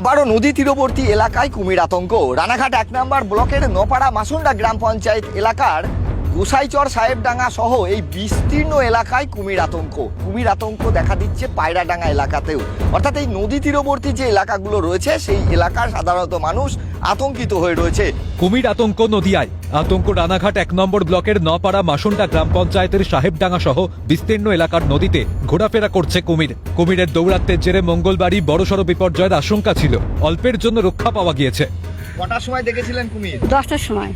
আবারও নদী তীরবর্তী এলাকায় কুমির আতঙ্ক। রানাঘাট এক নম্বর ব্লকের নপাড়া মাসুন্ডা গ্রাম পঞ্চায়েত এলাকার গোসাইচর সাহেবডাঙ্গা সহ এই বিস্তীর্ণ এলাকায় কুমির আতঙ্ক। কুমির আতঙ্ক দেখা দিচ্ছে পায়রাডাঙ্গা এলাকাতেও। অর্থাৎ এই নদী তীরবর্তী যে এলাকাগুলো রয়েছে সেই এলাকার সাধারণত মানুষ আতঙ্কিত হয়ে রয়েছে। কুমির আতঙ্ক নদিয়ায়। আতঙ্ক রানাঘাট এক নম্বর ব্লকের নপাড়া মাসুন্ডা গ্রাম পঞ্চায়েতের সাহেবডাঙ্গা সহ বিস্তীর্ণ এলাকার নদীতে ঘোরাফেরা করছে কুমির। কুমিরের দৌরাত্মের জেরে মঙ্গলবারই বড়সড় বিপর্যয়ের আশঙ্কা ছিল। অল্পের জন্য রক্ষা পাওয়া গিয়েছে। কটার সময় দেখেছিলেন কুমির? দশটার সময়।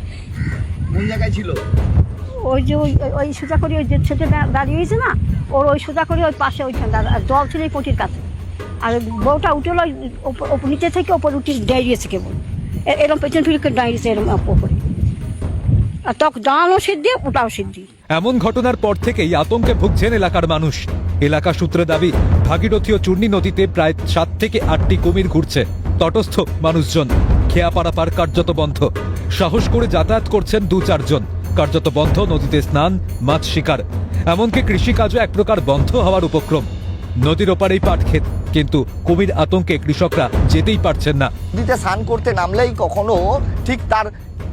কোন জায়গায় ছিল? ওই যে ওই ওই- সোজা করে ওই যে ছেলে দাঁড়িয়ে হয়েছে না, ওর ওই সোজা করে ওই পাশে ওইখানে আর জল ছিল এই কাছে। আর বউটা উঠে এলো ওপর- ওপর নিচে থেকে ওপর উঠে দাঁড়িয়েছে কেবল। এ- এরম পেছন ফিরে দাঁড়িয়েছে এরম ওপরে। আর তখন দাঁড়ানো সিদ্ধি ওটাও সিদ্ধি। এমন ঘটনার পর থেকেই আতঙ্কে ভুগছেন এলাকার মানুষ। এলাকা সূত্রে দাবি, ভাগীরথী ও চূর্ণী নদীতে প্রায় সাত থেকে আটটি কুমির ঘুরছে। তটস্থ মানুষজন খেয়া পারাপার কার্যত বন্ধ। সাহস করে যাতায়াত করছেন দু চারজন কার্যত বন্ধ নদীতে স্নান মাছ শিকার। এমনকি কৃষিকাজও এক প্রকার বন্ধ হওয়ার উপক্রম। নদীর ওপারেই পাট ক্ষেত কিন্তু কুমির আতঙ্কে কৃষকরা যেতেই পারছেন না। নদীতে স্নান করতে নামলেই কখনো ঠিক তার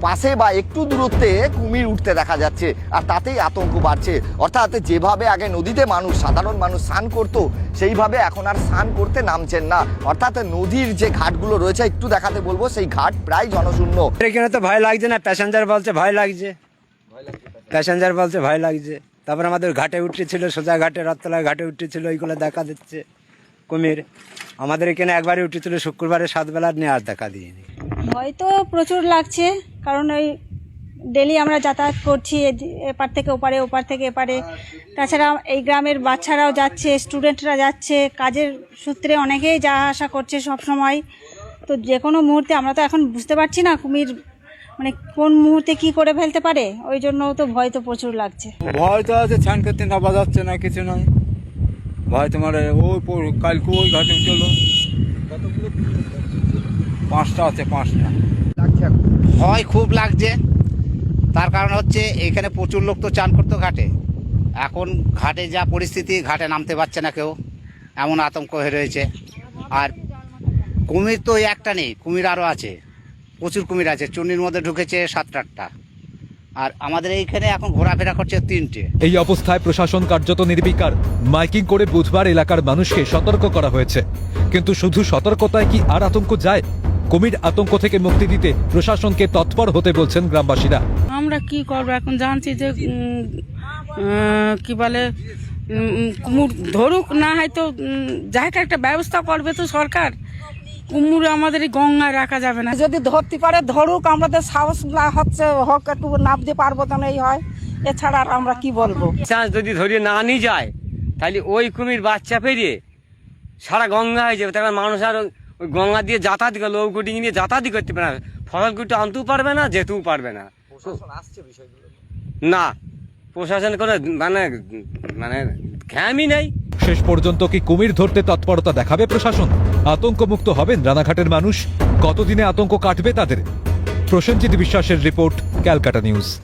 পাশে বা একটু দূরত্বে কুমির উঠতে দেখা যাচ্ছে আর তাতেই আতঙ্ক বাড়ছে। অর্থাৎ যেভাবে আগে নদীতে মানুষ সাধারণ মানুষ স্নান করত সেইভাবে এখন আর স্নান করতে নামছেন না। অর্থাৎ নদীর যে ঘাটগুলো রয়েছে একটু দেখাতে বলব সেই ঘাট প্রায় জনশূন্য। এখানে তো ভয় লাগছে না প্যাসেঞ্জার বলছে ভয় লাগছে। প্যাসেঞ্জার বলছে, ভয় লাগছে। তারপর আমাদের ঘাটে উঠেছিল, সোজা ঘাটে রথতলায় ঘাটে উঠেছিল, ওইগুলো দেখা দিচ্ছে। কুমির, আমাদের এখানে একবারে উঠেছিল, শুক্রবারে সাতবেলা নিয়ে আর দেখা দিইনি। ভয় তো প্রচুর লাগছে, কারণ ওই ডেলি আমরা যাতায়াত করছি এপার থেকে ওপারে, ওপার থেকে এপারে। তাছাড়া এই গ্রামের বাচ্চারাও যাচ্ছে, স্টুডেন্টরা যাচ্ছে, কাজের সূত্রে অনেকেই যাওয়া আসা করছে সব সময় তো যে কোনো মুহূর্তে আমরা তো এখন বুঝতে পারছি না কুমির মানে কোন মুহূর্তে কি করে ফেলতে পারে? ওই জন্য তো ভয় তো প্রচুর লাগছে। ভয় তো আছে ছান করতে নামা যাচ্ছে না কিছু নয় ভয় তোমার ওই পর- কালকে ওই ঘাটে চলো। পাঁচটা আছে পাঁচটা। ভয় খুব লাগছে। তার কারণ হচ্ছে এখানে প্রচুর লোক তো চান করতো ঘাটে। এখন ঘাটে যা পরিস্থিতি ঘাটে নামতে পারছে না কেউ। এমন আতঙ্ক হয়ে রয়েছে। আর কুমির তো একটা নেই কুমির আরও আছে। প্রচুর কুমির আছে চুন্নির মধ্যে ঢুকেছে সাতটা আটটা। আর আমাদের এইখানে এখন ঘোরাফেরা করছে তিনটে। এই অবস্থায় প্রশাসন কার্যত নির্বিকার। মাইকিং করে বুধবার এলাকার মানুষকে সতর্ক করা হয়েছে। কিন্তু শুধু সতর্কতায় কি আর আতঙ্ক যায়? কুমির আতঙ্ক থেকে মুক্তি দিতে প্রশাসনকে তৎপর হতে বলছেন গ্রামবাসীরা। আমরা কি করব? এখন জানছি যে কি বলে কুমুর ধরুক না হয়তো যাকে একটা ব্যবস্থা করবে তো সরকার। কুমুর আমাদের এই গঙ্গায় রাখা যাবে না। যদি ধরতে পারে ধরুক আমাদের সাহস না হচ্ছে হোক একটু নামতে পারব তো এই হয়। এছাড়া আর আমরা কি বলব? চান্স যদি ধরিয়ে না নিয়ে যায় তাহলে ওই কুমির বাচ্চা পেরিয়ে সারা গঙ্গা হয়ে যাবে। তার মানুষ আর ওই গঙ্গা দিয়ে যাতায়াত করে লোক গুটি নিয়ে যাতায়াতই করতে পারে না। ফসল গুটি আনতেও পারবে না যেতেও পারবে না। না প্রশাসন কোনো মানে মানে ঘ্যামই নেই। শেষ পর্যন্ত কি কুমির ধরতে তৎপরতা দেখাবে প্রশাসন? আতঙ্কমুক্ত হবেন রানাঘাটের মানুষ। কতদিনে আতঙ্ক কাটবে তাদের? প্রসেনজিৎ বিশ্বাসের রিপোর্ট ক্যালকাটা নিউজ।